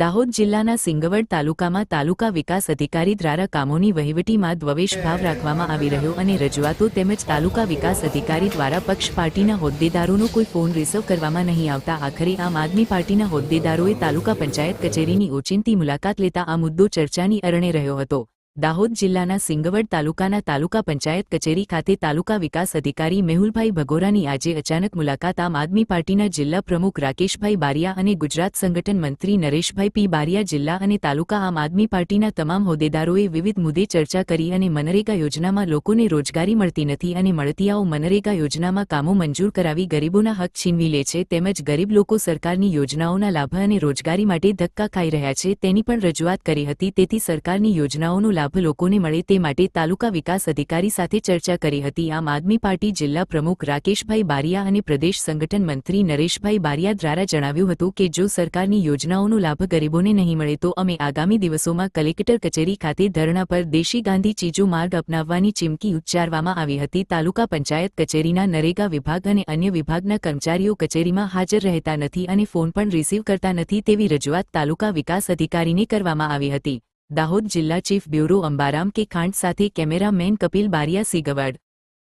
દાહોદ જિલ્લાના સિંગવડ તાલુકામાં તાલુકા વિકાસ અધિકારી દ્વારા કામોની વહીવટીમાં દ્વવેશ ભાવ રાખવામાં આવી રહ્યો અને રજૂઆતો તેમજ તાલુકા વિકાસ અધિકારી દ્વારા પક્ષ પાર્ટીના હોદ્દેદારોનો કોઈ ફોન રિસર્વ કરવામાં નહીં આવતા આખરે આમ આદમી પાર્ટીના હોદ્દેદારોએ તાલુકા પંચાયત કચેરીની ઓચિંતી મુલાકાત લેતા આ મુદ્દો ચર્ચાની અરણે રહ્યો હતો. દાહોદ જિલ્લાના સિંગવડ તાલુકાના તાલુકા પંચાયત કચેરી ખાતે તાલુકા વિકાસ અધિકારી મેહુલભાઈ ભગોરાની આજે અચાનક મુલાકાત આમ આદમી પાર્ટીના જિલ્લા પ્રમુખ રાકેશભાઈ બારિયા અને ગુજરાત સંગઠન મંત્રી નરેશભાઈ પી બારિયા જિલ્લા અને તાલુકા આમ આદમી પાર્ટીના તમામ હોદ્દેદારોએ વિવિધ મુદ્દે ચર્ચા કરી અને મનરેગા યોજનામાં લોકોને રોજગારી મળતી નથી અને મળતીયાઓ મનરેગા યોજનામાં કામો મંજૂર કરાવી ગરીબોના હક છીનવી લે છે તેમજ ગરીબ લોકો સરકારની યોજનાઓના લાભ અને રોજગારી માટે ધક્કા ખાઈ રહ્યા છે તેની પણ રજૂઆત કરી હતી તેથી સરકારની યોજનાઓનો લાભ લોકોને મળે તે માટે તાલુકા વિકાસ અધિકારી સાથે ચર્ચા કરી હતી. આમ આદમી પાર્ટી જિલ્લા પ્રમુખ રાકેશભાઈ બારિયા અને પ્રદેશ સંગઠન મંત્રી નરેશભાઈ બારિયા દ્વારા જણાવ્યું હતું કે, જો સરકારની યોજનાઓનો લાભ ગરીબોને નહીં મળે, તો અમે આગામી દિવસોમાં કલેક્ટર કચેરી ખાતે ધરણા પર દેશી ગાંધી ચીજો માર્ગ અપનાવવાની ચીમકી ઉચ્ચારવામાં આવી હતી. તાલુકા પંચાયત કચેરીના નરેગા વિભાગ અને અન્ય વિભાગના કર્મચારીઓ કચેરીમાં હાજર રહેતા નથી અને ફોન પણ રિસીવ કરતા નથી તેવી રજૂઆત તાલુકા વિકાસ અધિકારીને કરવામાં આવી હતી. દાહોદ જિલ્લા ચીફ બ્યુરો અંબારામ કે ખાંડ સાથે કેમેરામેન કપિલ બારિયા સિગવડ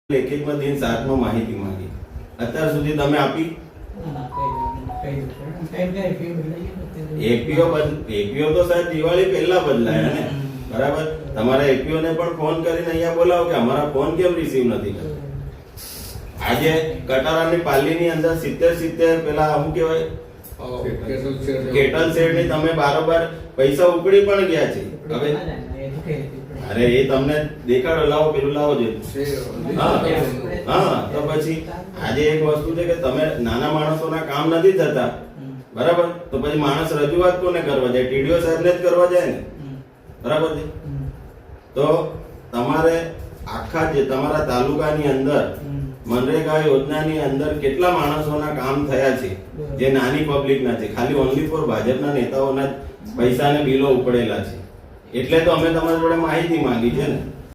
લેખિતમાં દિન સાતમાં માહિતી માંગી અત્યાર સુધી તમે આપી એપીઓ એપીઓ તો સાહેબ દિવાળી પહેલા બદલાયા ને બરાબર તમારા એપીઓ ને પણ ફોન કરીને અહીંયા બોલાવો કે અમારા ફોન કેમ રિસીવ નથી કરતા આજે કટારાની પાલીની અંદર સિત્તેર સિત્તેર પેલા શું કહેવાય કેટલ શેડની તમે બારોબાર પૈસા ઉકળી પણ ગયા છે. હવે અરે એ તમને દેખાડો લાવો પેલું લાવો જોઈએ હા તો પછી આજે એક વસ્તુ છે કે તમે નાના માણસોના કામ નથી થતા. બરાબર? તો પછી માણસ રજૂઆત કોને કરવા જાય? ટીડીઓ સાહેબને જ કરવા જાય ને? બરાબર છે? તો તમારે આખા જે તમારા તાલુકાની અંદર મનરેગા યોજનાની અંદર કેટલા માણસોના કામ થયા છે જે નાની પબ્લિકના છે? ખાલી ઓનલી ફોર ભાજપના નેતાઓના પૈસા ને બિલો ઉપડેલા છે. એટલે તો અમે તમારી જોડે માહિતી માંગી છે ને?